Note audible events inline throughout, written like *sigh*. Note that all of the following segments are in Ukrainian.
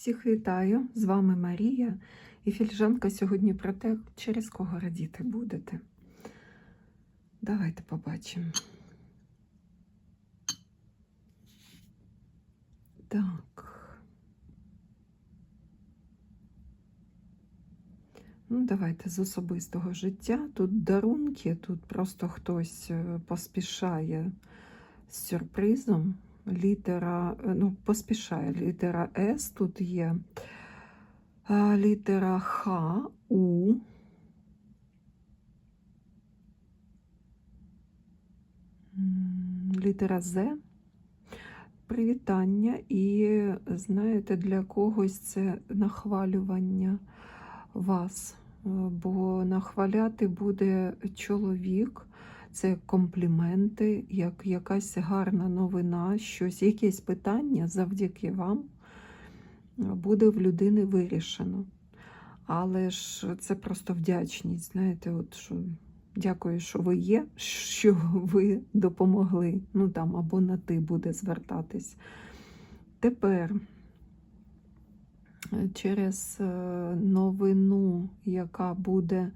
Всіх вітаю! З вами Марія і фільжанка сьогодні про те, через кого радіти будете. Давайте побачимо. Так. Ну, давайте з особистого життя. Тут дарунки, тут просто хтось е, поспішає з сюрпризом. Літера, е, ну, поспішає літера С, тут є літера Х, У. Літера З. Привітання, і знаєте, для когось це нахвалювання вас, Е, бо нахваляти буде чоловік, це компліменти, як якась гарна новина, щось, якесь питання завдяки вам буде в людини вирішено. Але ж це просто вдячність, знаєте, от що дякую, що ви є, що ви допомогли. Ну там або на ти буде звертатись. Тепер е, через е, новину, яка буде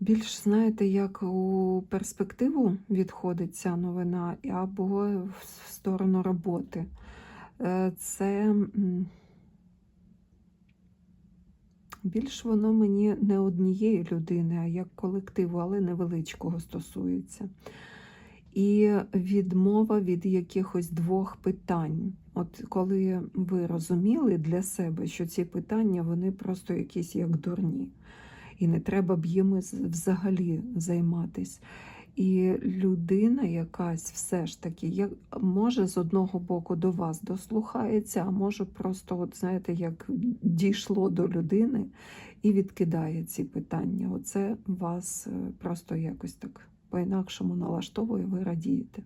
більш, знаєте, як у перспективу відходить ця новина, або в сторону роботи. Е, Це більш воно мені не однієї людини, а як колективу, але невеличкого стосується. І відмова від якихось двох питань. От коли ви розуміли для себе, що ці питання вони просто якісь як дурні, і не треба б їми взагалі займатись. І людина якась все ж таки може з одного боку до вас дослухається, а може просто, от знаєте, як дійшло до людини і відкидає ці питання. Оце вас е, просто якось так по-інакшому налаштовує, ви радієте.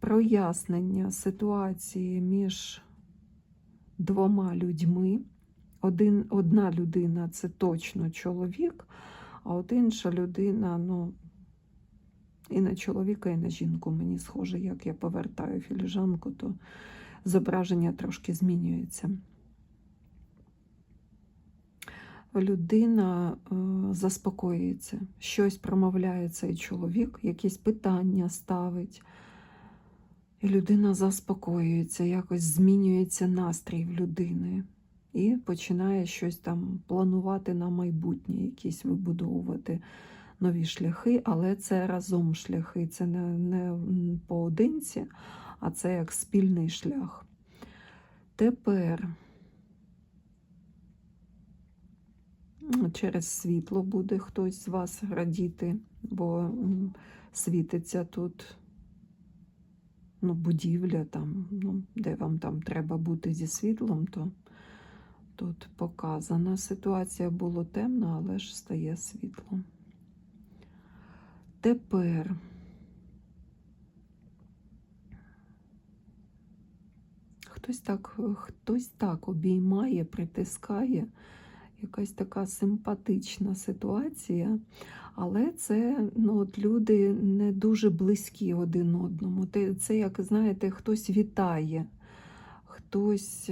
Прояснення ситуації між двома людьми. Один, одна людина це точно чоловік, а от інша людина, ну, і на чоловіка, і на жінку мені схоже, як я повертаю філіжанку, то зображення трошки змінюється. Людина е, заспокоюється, щось промовляє цей чоловік, якісь питання ставить. І людина заспокоюється, якось змінюється настрій в людини і починає щось там планувати на майбутнє, якісь вибудовувати нові шляхи, але це разом шляхи, це не, не поодинці, а це як спільний шлях. Тепер через світло буде хтось з вас радіти, бо світиться тут ну, будівля, там, ну, де вам там треба бути зі світлом, то тут показана ситуація було темно, але ж стає світло. Тепер хтось так, хтось так обіймає, притискає, якась така симпатична ситуація, але це ну, от люди не дуже близькі один одному. Це, як знаєте, хтось вітає, хтось.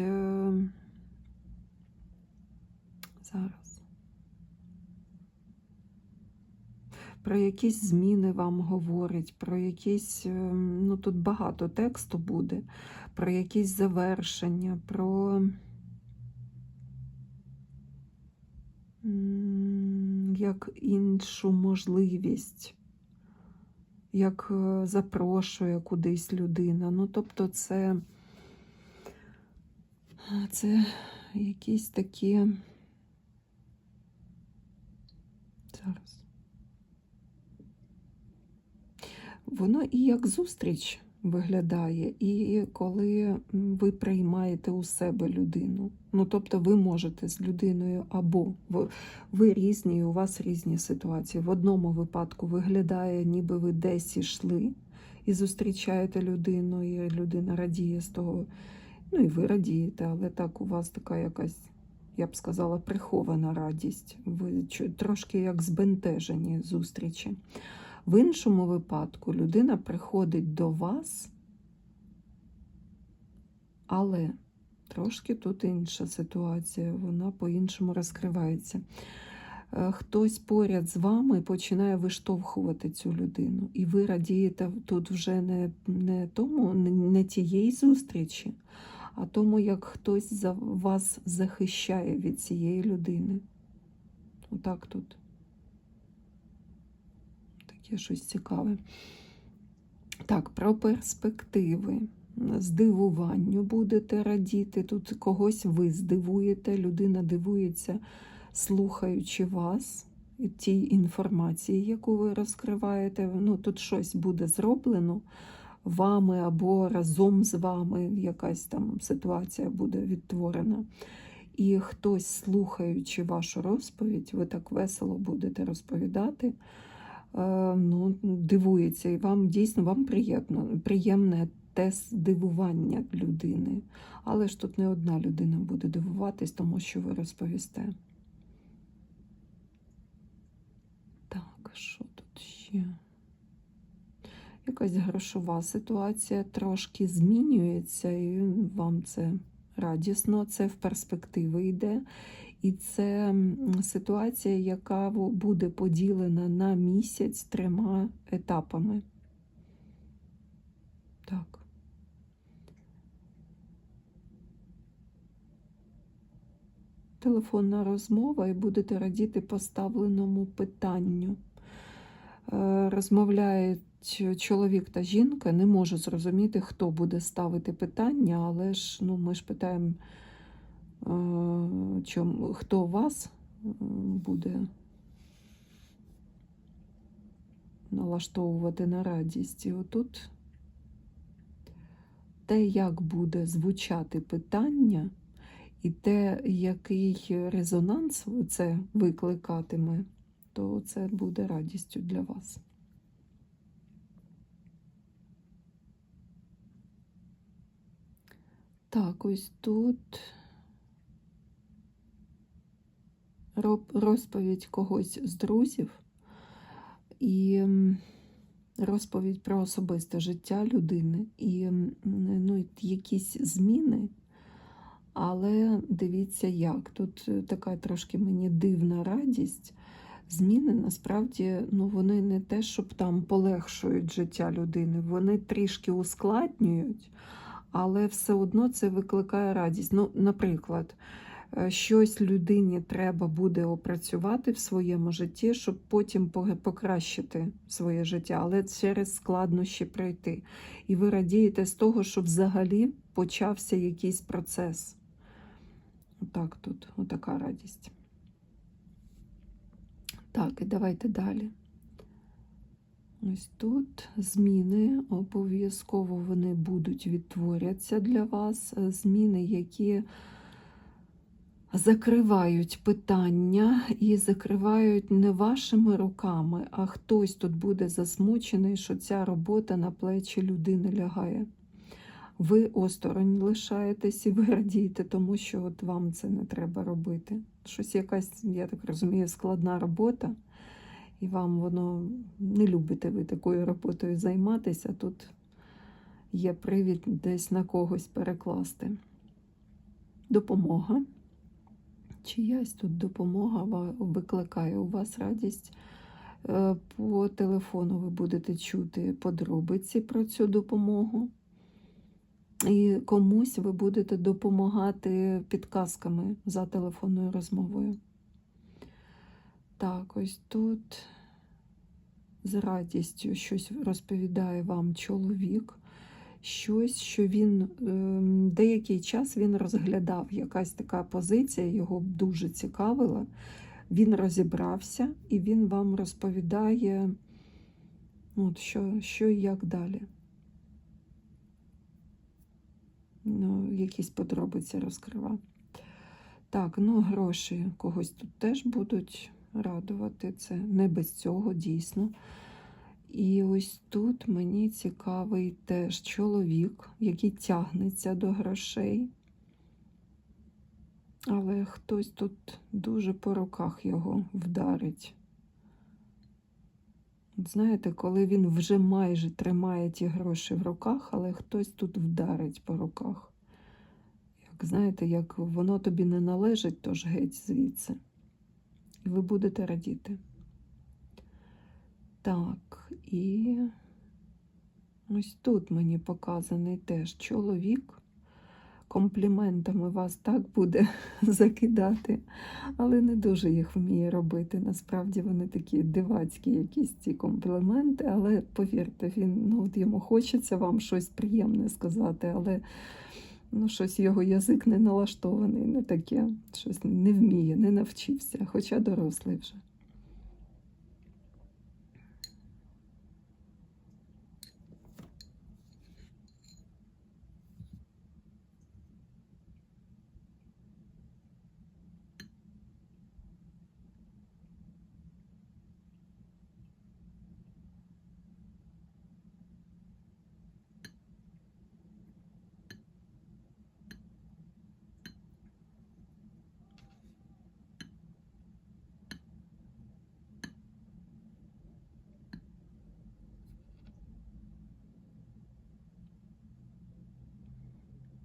Зараз. Про якісь зміни вам говорить, про якісь, е, ну тут багато тексту буде, про якісь завершення, про як іншу можливість, як е, запрошує кудись людина. Ну, тобто, це, це якісь такі. Зараз. Воно і як зустріч виглядає, і коли ви приймаєте у себе людину. Ну, тобто ви можете з людиною або ви, ви різні, у вас різні ситуації. В одному випадку виглядає, ніби ви десь ішли і зустрічаєте людину, і людина радіє з того. Ну і ви радієте, але так у вас така якась, я б сказала, прихована радість. Ви трошки як збентежені зустрічі. В іншому випадку людина приходить до вас, але Трошки тут інша ситуація, вона по-іншому розкривається. Е, Хтось поряд з вами починає виштовхувати цю людину, і ви радієте тут вже не, не тому, не, не тієї зустрічі, а тому, як хтось за вас захищає від цієї людини. Отак тут. Таке щось цікаве. Так, про перспективи. Здивуванню будете радіти. Тут когось ви здивуєте, людина дивується, слухаючи вас, тій інформації, яку ви розкриваєте. Ну, тут щось буде зроблено вами або разом з вами, якась там ситуація буде відтворена. І хтось, слухаючи вашу розповідь, ви так весело будете розповідати. е, Ну, дивується, і вам дійсно вам приємно, приємне те здивування людини. Але ж тут не одна людина буде дивуватись, тому що ви розповісте. Так, що тут ще? Якась грошова ситуація трошки змінюється, і вам це радісно, це в перспективи йде. І це ситуація, яка буде поділена на місяць трьома етапами. Так. Телефонна розмова, і будете радіти поставленому питанню. Е, Розмовляють чоловік та жінка, не можу зрозуміти, хто буде ставити питання, але ж ну, ми ж питаємо, е, чом, хто вас е, буде налаштовувати на радість. І отут те, як буде звучати питання, і те, який резонанс це викликатиме, то це буде радістю для вас. Так, ось тут роб- розповідь когось з друзів і розповідь про особисте життя людини і ну, якісь зміни. Але дивіться, як тут е, така трошки мені дивна радість. Зміни насправді ну, вони не те, щоб там полегшують життя людини, вони трішки ускладнюють, але все одно це викликає радість. Ну, наприклад, е, щось людині треба буде опрацювати в своєму житті, щоб потім покращити своє життя, але через складнощі пройти. І ви радієте з того, що взагалі почався якийсь процес. Отак тут, отака радість. Так, і давайте далі. Ось тут зміни, обов'язково вони будуть відтворяться для вас. Зміни, які закривають питання і закривають не вашими руками, а хтось тут буде засмучений, що ця робота на плечі людини лягає. Ви осторонь лишаєтесь і ви радієте, тому що от вам це не треба робити. Щось якась, я так розумію, складна робота, і вам воно не любите ви такою роботою займатися. Тут є привід десь на когось перекласти. Допомога. Чиясь тут допомога викликає у вас радість. Е, По телефону ви будете чути подробиці про цю допомогу. І комусь ви будете допомагати підказками за телефонною розмовою. Так, ось тут з радістю щось розповідає вам чоловік, щось, що він ем, деякий час він розглядав, якась така позиція, його дуже цікавила. Він розібрався і він вам розповідає, от що, що і як далі. Ну, якісь подробиці розкрива. Так, ну гроші когось тут теж будуть радувати. Це не без цього дійсно. І ось тут мені цікавий теж чоловік, який тягнеться до грошей. Але хтось тут дуже по руках його вдарить. Знаєте, коли він вже майже тримає ті гроші в руках, але хтось тут вдарить по руках, як знаєте, як воно тобі не належить, тож геть звідси. І ви будете радіти. Так, і ось тут мені показаний теж чоловік. Компліментами вас так буде *laughs* закидати, але не дуже їх вміє робити. Насправді вони такі дивацькі, якісь ці компліменти, але повірте, він ну, от йому хочеться вам щось приємне сказати, але ну, щось його язик не налаштований, не таке, щось не вміє, не навчився, хоча дорослий вже.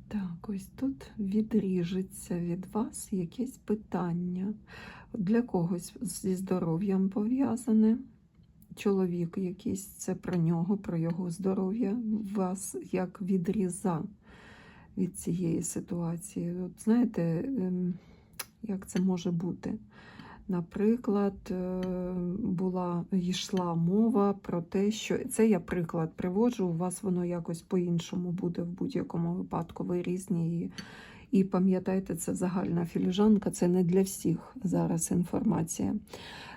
Так, ось тут відріжеться від вас якесь питання. Для когось зі здоров'ям пов'язане. Чоловік якийсь, це про нього, про його здоров'я, вас як відріза від цієї ситуації. От знаєте, ем, як це може бути? Наприклад, е, була йшла мова про те, що це я приклад приводжу, у вас воно якось по-іншому буде в будь-якому випадку. Ви різні. І, і пам'ятайте, це загальна філіжанка, це не для всіх зараз інформація.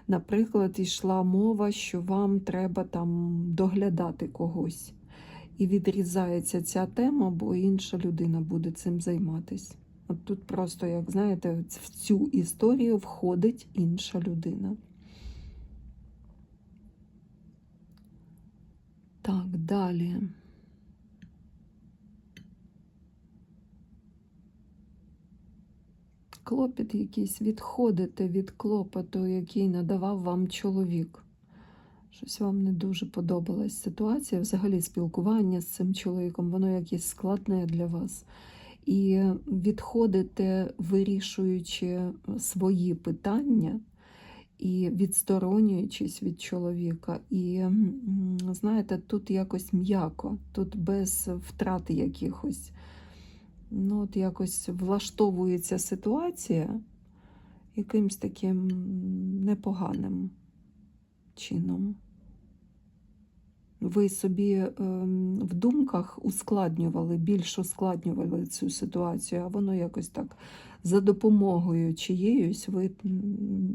Наприклад, йшла мова, що вам треба там доглядати когось. І відрізається ця тема, бо інша людина буде цим займатися. От тут просто, як знаєте, в цю історію входить інша людина. Так, далі. Клопіт якийсь відходите від клопоту, який надавав вам чоловік. Щось вам не дуже подобалась ситуація. Взагалі спілкування з цим чоловіком, воно якесь складне для вас і відходите, вирішуючи свої питання і відсторонюючись від чоловіка. І знаєте, тут якось м'яко, тут без втрати якихось. Ну, от якось влаштовується ситуація якимсь таким непоганим чином ви собі ем, в думках ускладнювали, більш ускладнювали цю ситуацію, а воно якось так за допомогою чиєюсь ви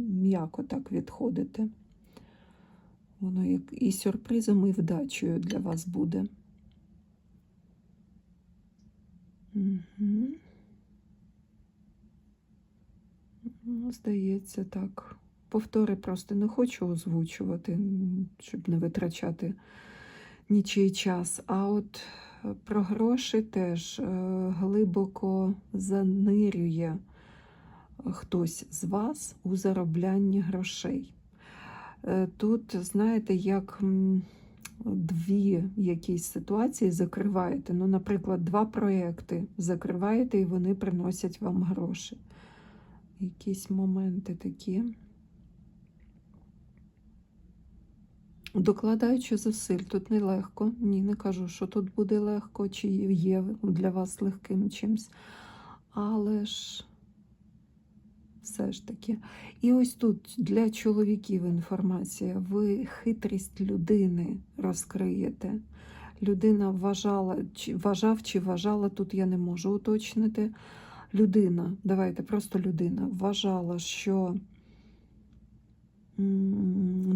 м'яко так відходите. Воно як і сюрпризом, і вдачею для вас буде. Угу. Ну, Здається, так. Повтори просто не хочу озвучувати, щоб не витрачати нічий час. А от е, про гроші теж е, глибоко занирює хтось з вас у зароблянні грошей. Е, тут, знаєте, як дві якісь ситуації закриваєте. Ну, наприклад, два проекти закриваєте і вони приносять вам гроші. Якісь моменти такі. Докладаючи зусиль, тут не легко. Ні, не кажу, що тут буде легко, чи є для вас легким чимсь. Але ж все ж таки. І ось тут для чоловіків інформація. Ви хитрість людини розкриєте. Людина вважала, чи вважав чи вважала, тут я не можу уточнити. Людина, давайте просто людина, вважала, що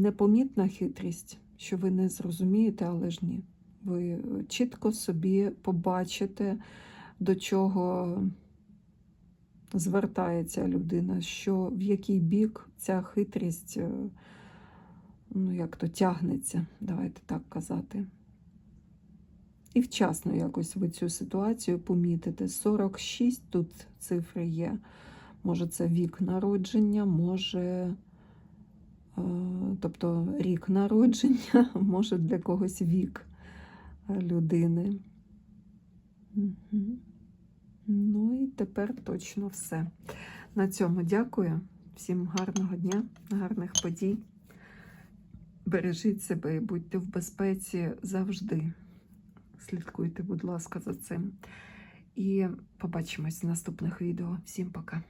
непомітна хитрість, що ви не зрозумієте, але ж ні. Ви чітко собі побачите, до чого звертається людина, що в який бік ця хитрість, е, ну, як то тягнеться, давайте так казати. І вчасно якось ви цю ситуацію помітите. 46 тут цифри є. Може, це вік народження, може. Е, тобто рік народження, *laughs* може для когось вік людини. Угу. Ну і тепер точно все. На цьому дякую. Всім гарного дня, гарних подій. Бережіть себе і будьте в безпеці завжди. Слідкуйте, будь ласка, за цим. І побачимось в наступних відео. Всім пока.